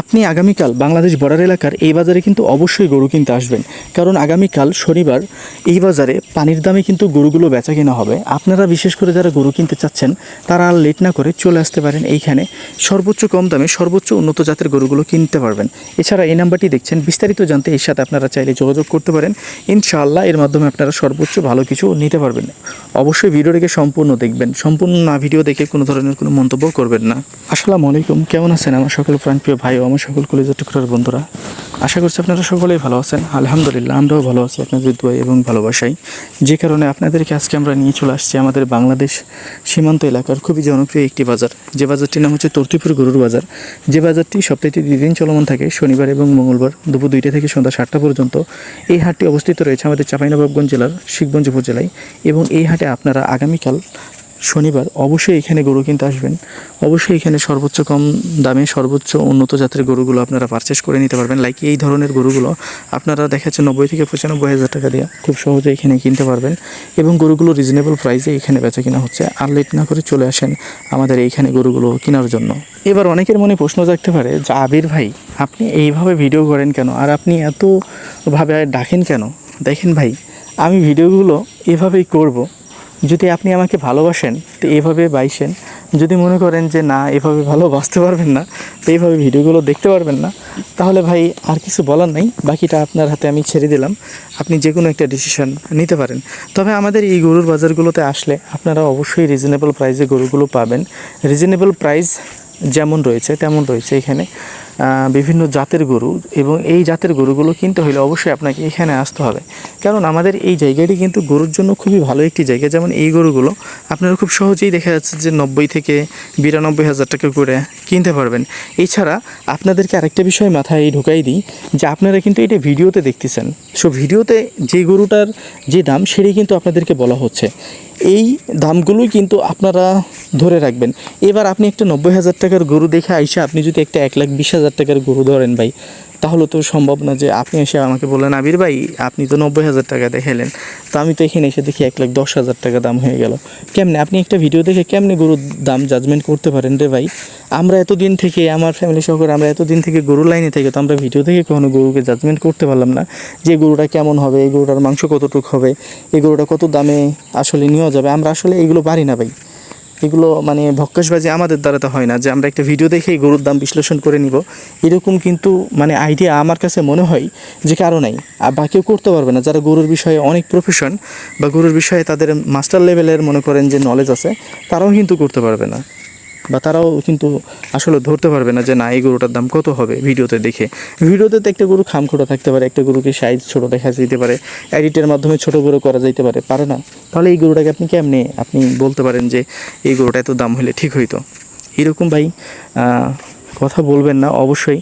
আপনি আগামীকাল বাংলাদেশ বর্ডার এলাকার এই বাজারে কিন্তু অবশ্যই গরু কিনতে আসবেন। কারণ আগামীকাল শনিবার এই বাজারে পানির দামে কিন্তু গরুগুলো বেচা কেনা হবে। আপনারা বিশেষ করে যারা গরু কিনতে চাচ্ছেন, তারা আর লেট না করে চলে আসতে পারেন এইখানে। সর্বোচ্চ কম দামে সর্বোচ্চ উন্নত জাতের গরুগুলো কিনতে পারবেন। এছাড়া এই নাম্বারটি দেখছেন। বিস্তারিত জানতে এর সাথে আপনারা চাইলে যোগাযোগ করতে পারেন। ইনশাআল্লাহ এর মাধ্যমে আপনারা সর্বোচ্চ ভালো কিছু নিতে পারবেন। অবশ্যই ভিডিওটিকে সম্পূর্ণ দেখবেন। সম্পূর্ণ না ভিডিও দেখে কোনো ধরনের কোনো মন্তব্য করবেন না। আসসালামু আলাইকুম। কেমন আছেন আমার সকল প্রাণপ্রিয় ভাই আমার সকল কলেজের টুকরার বন্ধুরা, আশা করছি আপনারা সকলেই ভালো আছেন। আলহামদুলিল্লাহ, আমরাও ভালো আছি আপনাদের দোয়া এবং ভালোবাসাই যে কারণে আপনাদেরকে আজকে আমরা নিয়ে চলে আসছি আমাদের বাংলাদেশ সীমান্ত এলাকার খুবই জনপ্রিয় একটি বাজার। যে বাজারটির নাম হচ্ছে তর্তিপুর গরুর বাজার। যে বাজারটি সপ্তাহে দুই দিন চলমান থাকে, শনিবার এবং মঙ্গলবার দুপুর দুইটা থেকে সন্ধ্যা সাতটা পর্যন্ত। এই হাটটি অবস্থিত রয়েছে আমাদের চাঁপাইনবাবগঞ্জ জেলার শিখগঞ্জ উপজেলায় এবং এই হাটে আপনারা আগামীকাল শনিবার, অবশ্যই এখানে গরু কিনতে আসবেন। অবশ্যই এখানে সর্বোচ্চ কম দামে সর্বোচ্চ উন্নত জাতের গরুগুলো আপনারা পারচেস করে নিতে পারবেন। লাইক এই ধরনের গরুগুলো আপনারা দেখা যাচ্ছে নব্বই থেকে পঁচানব্বই হাজার টাকা দিয়ে খুব সহজে এখানে কিনতে পারবেন এবং গরুগুলো রিজনেবল প্রাইসে এখানে বেচা কিনা হচ্ছে। আর লেট না করে চলে আসেন আমাদের এইখানে গরুগুলো কেনার জন্য। এবার অনেকের মনে প্রশ্ন জাগতে পারে যে, আবির ভাই, আপনি এইভাবে ভিডিও করেন কেন? আর আপনি এতভাবে ডাকেন কেন? দেখেন ভাই, আমি ভিডিওগুলো এভাবেই করব। যদি আপনি আমাকে ভালোবাসেন, তো এভাবে বাইসেন। যদি মনে করেন যে, না, এভাবে ভালোবাসতে পারবেন না, তো এইভাবে ভিডিওগুলো দেখতে পারবেন না, তাহলে ভাই, আর কিছু বলার নাই। বাকিটা আপনার হাতে আমি ছেড়ে দিলাম। আপনি যে কোনো একটা ডিসিশন নিতে পারেন। তবে আমাদের এই গরুর বাজারগুলোতে আসলে আপনারা অবশ্যই রিজনেবল প্রাইসে গরুগুলো পাবেন। রিজনেবল প্রাইস যেমন রয়েছে, তেমন রয়েছে এখানে। বিভিন্ন জাতের গরু এবং এই জাতের গরুগুলো কিনতে হলে অবশ্যই আপনাকে এখানে আসতে হবে। কারণ আমাদের এই জায়গাটি কিন্তু গরুর জন্য খুবই ভালো একটি জায়গা। যেমন এই গরুগুলো আপনারা খুব সহজেই দেখা যাচ্ছে যে নব্বই থেকে বিরানব্বই হাজার টাকা করে কিনতে পারবেন। এছাড়া আপনাদেরকে আরেকটা বিষয় মাথায় ঢুকাই দিই যে আপনারা কিন্তু এটা ভিডিওতে দেখতেছেন। সো ভিডিওতে যে গরুটার যে দাম সেটাই কিন্তু আপনাদেরকে বলা হচ্ছে। এই দামগুলোই কিন্তু আপনারা ধরে রাখবেন। এবার আপনি একটা নব্বই হাজার টাকার গরু দেখে আইসা আপনি যদি একটা এক লাখ বিশ টাকার গরু ধরেন ভাই, তাহলে তো সম্ভব না যে আপনি এসে আমাকে বললেন, আবির ভাই, আপনি তো নব্বই হাজার টাকা দেখালেন তো আমি তো এখানে এসে দেখি এক লাখ দশ হাজার টাকা দাম হয়ে গেল। কেমনে, আপনি একটা ভিডিও দেখে কেমনে গরুর দাম জাজমেন্ট করতে পারেন রে ভাই? আমরা এতদিন থেকে, আমার ফ্যামিলি সহ আমরা এতদিন থেকে গরুর লাইনে থেকে তো আমরা ভিডিও থেকে কখনো গরুকে জাজমেন্ট করতে পারলাম না যে গরুটা কেমন হবে, এই গরুটার মাংস কতটুকু হবে, এই গরুটা কত দামে আসলে নেওয়া যাবে। আমরা আসলে এগুলো পারি না ভাই। এগুলো মানে ভক্কাশবাজি আমাদের দ্বারা তো হয় না, যে আমরা একটা ভিডিও দেখেই গরুর দাম বিশ্লেষণ করে নিব। এরকম কিন্তু মানে আইডিয়া আমার কাছে মনে হয় যে কারও নাই। আর বা কেউ করতে পারবে না, যারা গরুর বিষয়ে অনেক প্রফেশন বা গরুর বিষয়ে তাদের মাস্টার লেভেলের মনে করেন যে নলেজ আছে, তারাও কিন্তু করতে পারবে না। বা তারাও কিন্তু আসলে ধরতে পারবে না যে, না, এই গরুটার দাম কত হবে? ভিডিওতে দেখে। ভিডিওতে তো একটা গরু খামখোটা থাকতে পারে, একটা গরুকে সাইজ ছোট দেখা যেতে পারে এডিটের মাধ্যমে ছোট বড় করা যেতে পারে পারে না। তাহলে এই গরুটাকে আপনি কেমনে, আপনি বলতে পারেন যে, এই গরুটা এত দাম হলে ঠিক হইতো? এরকম ভাই কথা বলবেন না, অবশ্যই।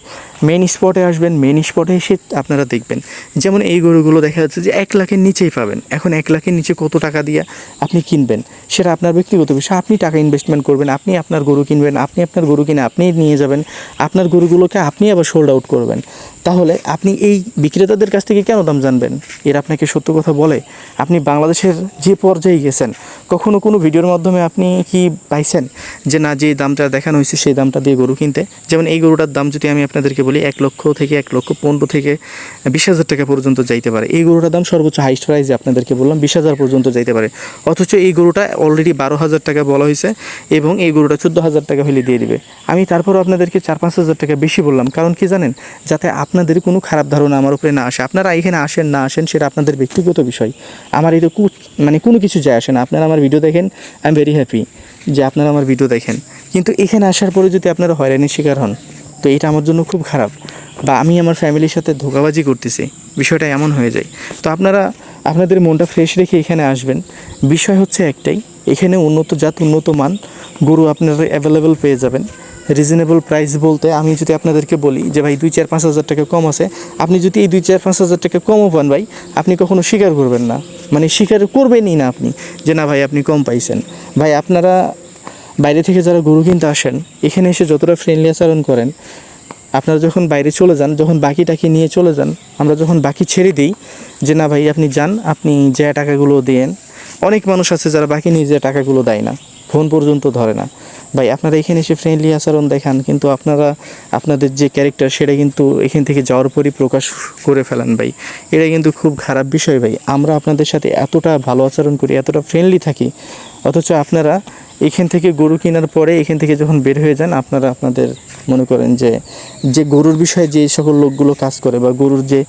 মেন স্পটে আসবেন মেন স্পটে এসে আপনারা দেখবেন। যেমন এই গরুগুলো দেখা যাচ্ছে যে এক লাখের নিচেই পাবেন। এখন এক লাখের নিচে কত টাকা দিয়ে আপনি কিনবেন? সেটা আপনার ব্যক্তিগত বিষয়। আপনি টাকা ইনভেস্টমেন্ট করবেন, আপনি আপনার গরু কিনবেন, আপনি আপনার গরু কিনে আপনি নিয়ে যাবেন, আপনার গরুগুলোকে আপনি আবার সোল্ড আউট করবেন। তাহলে আপনি এই বিক্রেতাদের কাছ থেকে কেন দাম জানবেন? এর আপনাকে সত্য কথা বলে। আপনি বাংলাদেশের যে পর্যায়ে গেছেন, কখনো কোনো ভিডিওর মাধ্যমে আপনি কি পাইছেন? যে না, যে দামটা দেখানো হয়েছে, সেই দামটা দিয়ে গরু কিনতে। যেমন এই গরুটার দাম যদি আমি আপনাদেরকে বলি, এক লক্ষ থেকে এক লক্ষ পনেরো থেকে বিশ হাজার টাকা পর্যন্ত যাইতে পারে। এই গরুটার দাম সর্বোচ্চ হাইস্ট প্রাইসে আপনাদেরকে বললাম, বিশ হাজার পর্যন্ত যাইতে পারে। অথচ এই গরুটা অলরেডি বারো হাজার টাকা বলা হয়েছে এবং এই গরুটা চোদ্দ হাজার টাকা হলে দিয়ে দিবে। আমি তারপর আপনাদেরকে চার পাঁচ হাজার টাকা বেশি বললাম, কারণ কি জানেন? যাতে আপনাদের কোনো খারাপ ধারণা আমার উপরে না আসে। আপনারা এখানে আসেন, না আসেন, সেটা আপনাদের ব্যক্তিগত বিষয়। আমার এটা কু মানে কোনো কিছু যায় আসে না। আপনারা আমার ভিডিও দেখেন আই এম ভেরি হ্যাপি যে আপনারা আমার ভিডিও দেখেন। কিন্তু এখানে আসার পরে যদি আপনারা হয়রানির শিকার হন তো এটা আমার জন্য খুব খারাপ বা আমি আমার ফ্যামিলির সাথে ধোকাবাজি করতেছি, বিষয়টা এমন হয়ে যায়। তো আপনারা, আপনাদের মনটা ফ্রেশ রেখে এখানে আসবেন। বিষয় হচ্ছে একটাই, এখানে উন্নত জাত, উন্নত মান, গরু আপনারা অ্যাভেলেবেল পেয়ে যাবেন। রিজনেবল প্রাইস বলতে আমি যদি আপনাদেরকে বলি যে ভাই দুই চার পাঁচ হাজার টাকা কম আছে, আপনি যদি এই দুই চার পাঁচ হাজার টাকা কমও পান ভাই, আপনি কখনো স্বীকার করবেন না। মানে স্বীকার করবেনই না আপনি যে না ভাই আপনি কম পাইছেন। ভাই আপনারা বাইরে থেকে যারা গরু কিনতে আসেন, এখানে এসে যতটা ফ্রেন্ডলি আচরণ করেন, আপনারা যখন বাইরে চলে যান, যখন বাকি টাকি নিয়ে চলে যান, আমরা যখন বাকি ছেড়ে দিই যে, না ভাই, আপনি যান, আপনি যে টাকাগুলো দেন। অনেক মানুষ আছে যারা বাকি নিয়ে যে টাকাগুলো দেয় না, ফোন পর্যন্ত ধরে না। ভাই, আপনারা এখানে এসে ফ্রেন্ডলি আচরণ দেখান, কিন্তু আপনারা, আপনাদের যে ক্যারেক্টার সেটা কিন্তু এখান থেকে যাওয়ার পরই প্রকাশ করে ফেলান ভাই। এটা কিন্তু খুব খারাপ বিষয় ভাই। আমরা আপনাদের সাথে এতটা ভালো আচরণ করি, এতটা ফ্রেন্ডলি থাকি, অথচ আপনারা এখান থেকে গরু কেনার পরে এখান থেকে যখন বের হয়ে যান, আপনারা আপনাদের মনে করেন যে যে গরুর বিষয়ে যে সকল লোকগুলো কাজ করে বা গরুর যে,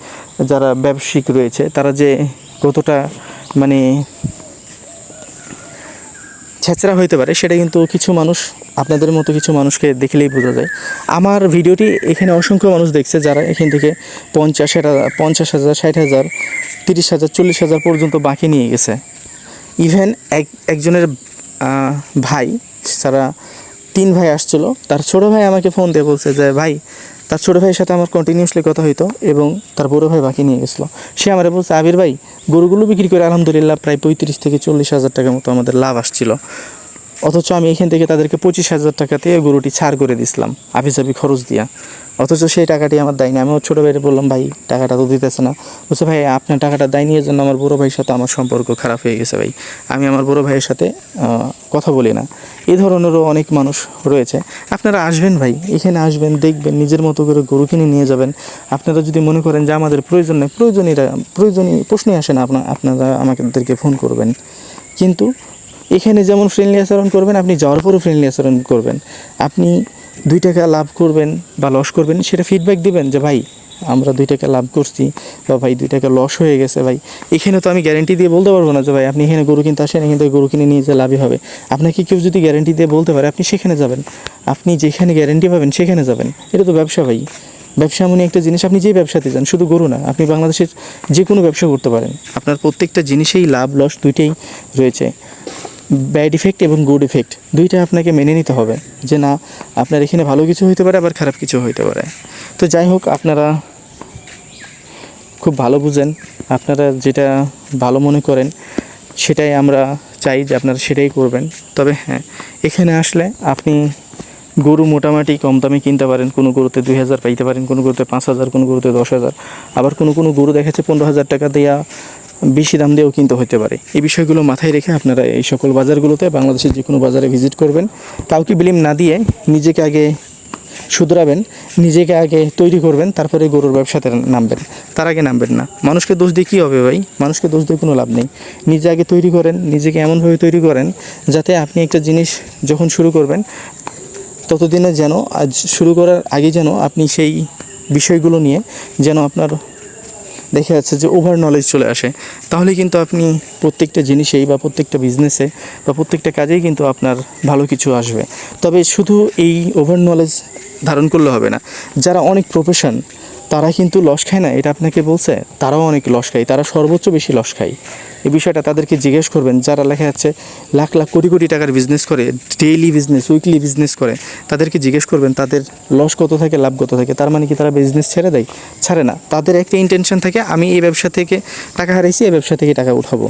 যারা ব্যবসায়িক রয়েছে, তারা যে কতটা মানে ছেঁচড়া হইতে পারে, সেটা কিন্তু কিছু মানুষ, আপনাদের মতো কিছু মানুষকে দেখলেই বোঝা যায়। আমার ভিডিওটি এখানে অসংখ্য মানুষ দেখছে যারা এখান থেকে পঞ্চাশ পঞ্চাশ হাজার, ষাট হাজার, তিরিশ হাজার, চল্লিশ হাজার পর্যন্ত বাকি নিয়ে গেছে। ইভেন এক, একজনের ভাই তারা তিন ভাই আসছিল। তার ছোটো ভাই আমাকে ফোন দিয়ে বলছে যে, ভাই, তার ছোটো ভাইয়ের সাথে আমার কন্টিনিউসলি কথা হইতো এবং তার বড়ো ভাই বাকি নিয়ে গেছিল। সে আমার বলছে, আবির ভাই, গরুগুলো বিক্রি করে আলহামদুলিল্লাহ প্রায় পঁয়ত্রিশ থেকে চল্লিশ হাজার টাকার মতো আমাদের লাভ আসছিল। অথচ আমি এখান থেকে তাদেরকে পঁচিশ হাজার টাকাতে গরুটি ছাড় করে দিছিলাম আফিসাবি খরচ দিয়া। অথচ সেই টাকাটি আমার দেয়নি। আমিও ছোটো ভাইয়ের বললাম, ভাই, টাকাটা তো দিতেছে না। বলছে, ভাই, আপনার টাকাটা দেয়নি এর জন্য আমার বড়ো ভাইয়ের সাথে আমার সম্পর্ক খারাপ হয়ে গেছে, ভাই। আমি আমার বড়ো ভাইয়ের সাথে কথা বলি না। এই ধরনেরও অনেক মানুষ রয়েছে। আপনারা আসবেন, ভাই। এখানে আসবেন, দেখবেন, নিজের মতো করে গরু কিনে নিয়ে যাবেন। আপনারা যদি মনে করেন যে আমাদের প্রয়োজন নেই প্রয়োজনীয়রা প্রয়োজনীয় প্রশ্নই আসে না আপনার আপনারা আমাদেরকে ফোন করবেন। কিন্তু এখানে যেমন ফ্রেন্ডলি আচরণ করবেন, আপনি যাওয়ার পরও ফ্রেন্ডলি আচরণ করবেন। আপনি দুই টাকা লাভ করবেন বা লস করবেন, সেটা ফিডব্যাক দিবেন যে, ভাই, আমরা দুই টাকা লাভ করছি বা ভাই, দুই টাকা লস হয়ে গেছে, ভাই। এখানে তো আমি গ্যারেন্টি দিয়ে বলতে পারব না যে, ভাই, আপনি এখানে গরু কিনতে আসেন, এখান গরু কিনে নিয়ে যে লাভই হবে। আপনাকে কেউ যদি গ্যারেন্টি দিয়ে বলতে পারে, আপনি সেখানে যাবেন। আপনি যেখানে গ্যারেন্টি পাবেন, সেখানে যাবেন। এটা তো ব্যবসা, ভাই। ব্যবসা এমনই একটা জিনিস, আপনি যে ব্যবসাতে যান, শুধু গরু না, আপনি বাংলাদেশের যে কোনো ব্যবসা করতে পারেন। আপনার প্রত্যেকটা জিনিসেই লাভ লস দুইটাই রয়েছে। ব্যাড ইফেক্ট এবং গুড ইফেক্ট দুইটা আপনাকে মেনে নিতে হবে যে না, আপনার এখানে ভালো কিছু হইতে পারে, আবার খারাপ কিছু হইতে পারে। তো যাই হোক, আপনারা খুব ভালো বুঝেন, আপনারা যেটা ভালো মনে করেন, সেটাই আমরা চাই যে আপনারা সেটাই করবেন। তবে হ্যাঁ এখানে আসলে আপনি গরু মোটামুটি কম দামে কিনতে পারেন, কোনো গরুতে দুই হাজার পাইতে পারেন, কোনো গরুতে পাঁচ হাজার, কোনো গরুতে দশ হাজার। আবার কোনো কোনো গরু দেখাচ্ছে পনেরো হাজার টাকা দেওয়া বেশি দাম দিয়েও কিনতে হতে পারে। এই বিষয়গুলো মাথায় রেখে আপনারা এই সকল বাজারগুলোতে বাংলাদেশের যে কোনো বাজারে ভিজিট করবেন। কাউকে বিলিম না দিয়ে নিজেকে আগে শুধরাবেন, নিজেকে আগে তৈরি করবেন, তারপরে গরুর ব্যবসাতে নামবেন। তার আগে নামবেন না। মানুষকে দোষ দিয়ে কী হবে ভাই? মানুষকে দোষ দিয়ে কোনো লাভ নেই। নিজে আগে তৈরি করেন, নিজেকে এমনভাবে তৈরি করেন যাতে আপনি একটা জিনিস যখন শুরু করবেন, ততদিনে যেন আজ শুরু করার আগে যেন আপনি সেই বিষয়গুলো নিয়ে যেন আপনার দেখা যাচ্ছে যে ওভার নলেজ চলে আসে। তাহলে কিন্তু আপনি প্রত্যেকটা জিনিসেই বা প্রত্যেকটা বিজনেসে বা প্রত্যেকটা কাজেই কিন্তু আপনার ভালো কিছু আসবে। তবে শুধু এই ওভার নলেজ ধারণ করলে হবে না। যারা অনেক প্রফেশন তারা কিন্তু লস খায় না, এটা আপনাকে বলছে, তারাও অনেক লস খায়, তারা সর্বোচ্চ বেশি লস খায়। এই বিষয়টা তাদেরকে জিজ্ঞেস করবেন, যারা লেখা যাচ্ছে লাখ লাখ কোটি কোটি টাকার বিজনেস করে ডেইলি বিজনেস উইকলি বিজনেস করে, তাদেরকে জিজ্ঞেস করবেন, তাদের লস কত থাকে, লাভ কত থাকে, তার মানে কি তারা বিজনেস ছেড়ে দেয়? ছাড়ে না। তাদের একটা ইন্টেনশন থাকে, আমি এই ব্যবসা থেকে টাকা হারাইছি, এই ব্যবসা থেকে টাকা উঠাবো।